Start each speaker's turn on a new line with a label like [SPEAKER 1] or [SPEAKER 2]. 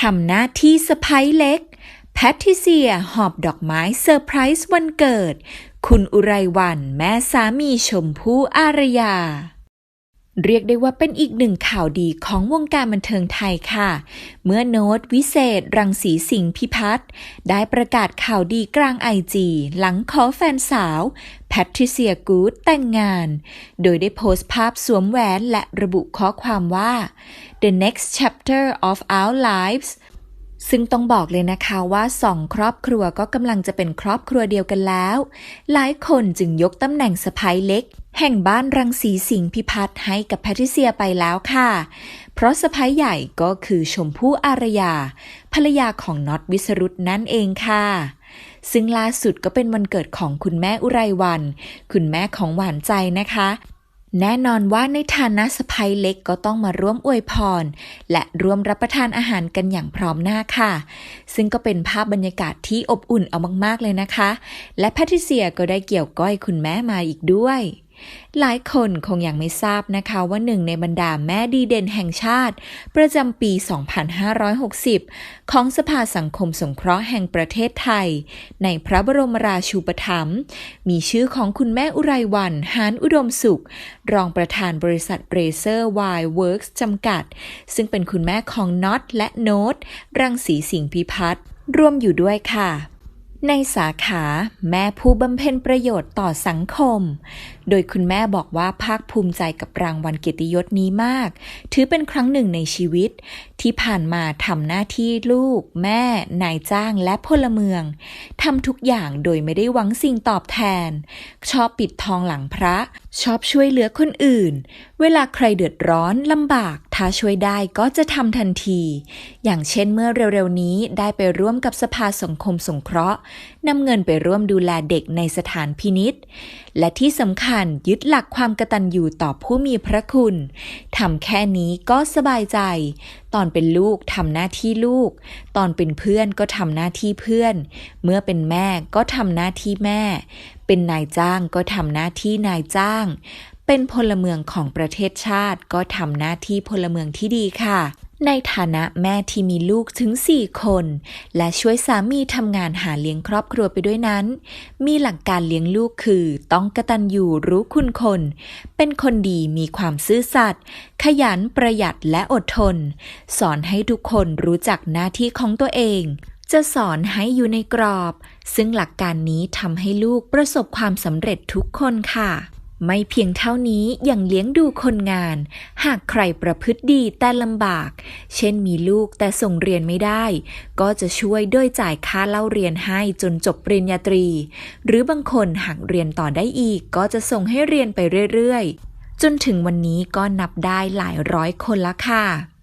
[SPEAKER 1] ทำหน้าที่สะพ้ยเล็ก แพทิเซียหอบดอกไม้เซอร์ไพรส์วันเกิด คุณอุไรวันแม่สามีชมพู่อารยา เรียกได้ว่าเป็นอีกหนึ่งข่าวดีของวงการบันเทิงไทยค่ะ เมื่อโน้ตวิเศษ รังสีสิงห์พิพัฒน์ได้ประกาศข่าวดีกลางไอจีหลังขอแฟนสาว แพทริเซียกูดแต่งงาน โดยได้โพสต์ภาพสวมแหวนและระบุข้อความว่า the next chapter of our lives ซึ่งต้องบอกเลยนะคะว่าสองครอบครัวก็กำลังจะเป็นครอบครัวเดียวกันแล้ว หลายคนจึงยกตำแหน่งสะพ้ายเล็ก แห่งบ้านรังสีสิงห์พิพัฒน์ให้กับแพทริเซียไปแล้วค่ะ เพราะสะพ้ายใหญ่ก็คือชมพู่อารยา ภรรยาของน็อตวิสรุตนั่นเองค่ะซึ่งล่าสุดก็เป็นวันเกิดของคุณแม่อุไรวัน คุณแม่ของหวานใจนะคะ แน่นอนว่าในฐานะสะพายเล็กก็ต้องมาร่วมอวยพร และร่วมรับประทานอาหารกันอย่างพร้อมหน้าค่ะ ซึ่งก็เป็นภาพบรรยากาศที่อบอุ่นเอามากๆเลยนะคะ และแพทริเซียก็ได้เกี่ยวก้อยคุณแม่มาอีกด้วย หลายคนคงยังไม่ทราบนะคะว่าหนึ่งในบรรดาแม่ดีเด่นแห่งชาติ ประจำปี 2560 ของสภาสังคมสงเคราะห์แห่งประเทศไทย ในพระบรมราชูปถัมภ์มีชื่อของคุณแม่อุไรวันหานอุดมสุข รองประธานบริษัทเรเซอร์วายเวิร์กจำกัด ซึ่งเป็นคุณแม่ของน็อตและโน้ตรังสีสิงห์พิพัฒน์ร่วมอยู่ด้วยค่ะในสาขาแม่ผู้บำเพ็ญประโยชน์ต่อสังคม โดยคุณแม่บอกว่าภาคภูมิใจกับรางวัลเกียรติยศนี้มาก ถือเป็นครั้งหนึ่งในชีวิต ที่ผ่านมาทำหน้าที่ลูก แม่ นายจ้างและพลเมืองทำทุกอย่างโดยไม่ได้หวังสิ่งตอบแทน ชอบปิดทองหลังพระ ชอบช่วยเหลือคนอื่น เวลาใครเดือดร้อนลำบาก ถ้าช่วยได้ก็จะทำทันที อย่างเช่นเมื่อเร็วๆนี้ได้ไปร่วมกับสภาสังคมสงเคราะห์นำเงินไปร่วมดูแลเด็กในสถานพินิษและที่สำคัญยึดหลักความกตัญญูต่อผู้มีพระคุณทำแค่นี้ก็สบายใจ ตอนเป็นลูกทำหน้าที่ลูก ตอนเป็นเพื่อนก็ทำหน้าที่เพื่อน เมื่อเป็นแม่ก็ทำหน้าที่แม่ เป็นนายจ้างก็ทำหน้าที่นายจ้าง เป็นพลเมืองของประเทศชาติก็ทำหน้าที่พลเมืองที่ดีค่ะ ในฐานะแม่ที่มีลูกถึง 4 คน และช่วยสามีทำงานหาเลี้ยงครอบครัวไปด้วยนั้น มีหลักการเลี้ยงลูกคือ ต้องกระตัญญูรู้คุณคน เป็นคนดีมีความซื่อสัตย์ขยันประหยัดและอดทน สอนให้ทุกคนรู้จักหน้าที่ของตัวเอง จะสอนให้อยู่ในกรอบ ซึ่งหลักการนี้ทำให้ลูกประสบความสำเร็จทุกคนค่ะ ไม่เพียงเท่านี้ยังเลี้ยงดูคนงาน หากใครประพฤติดีแต่ลำบาก เช่นมีลูกแต่ส่งเรียนไม่ได้ ก็จะช่วยด้วยจ่ายค่าเล่าเรียนให้จนจบปริญญาตรี หรือบางคนหากเรียนต่อได้อีก ก็จะส่งให้เรียนไปเรื่อยๆ จนถึงวันนี้ก็นับได้หลายร้อยคนละค่ะ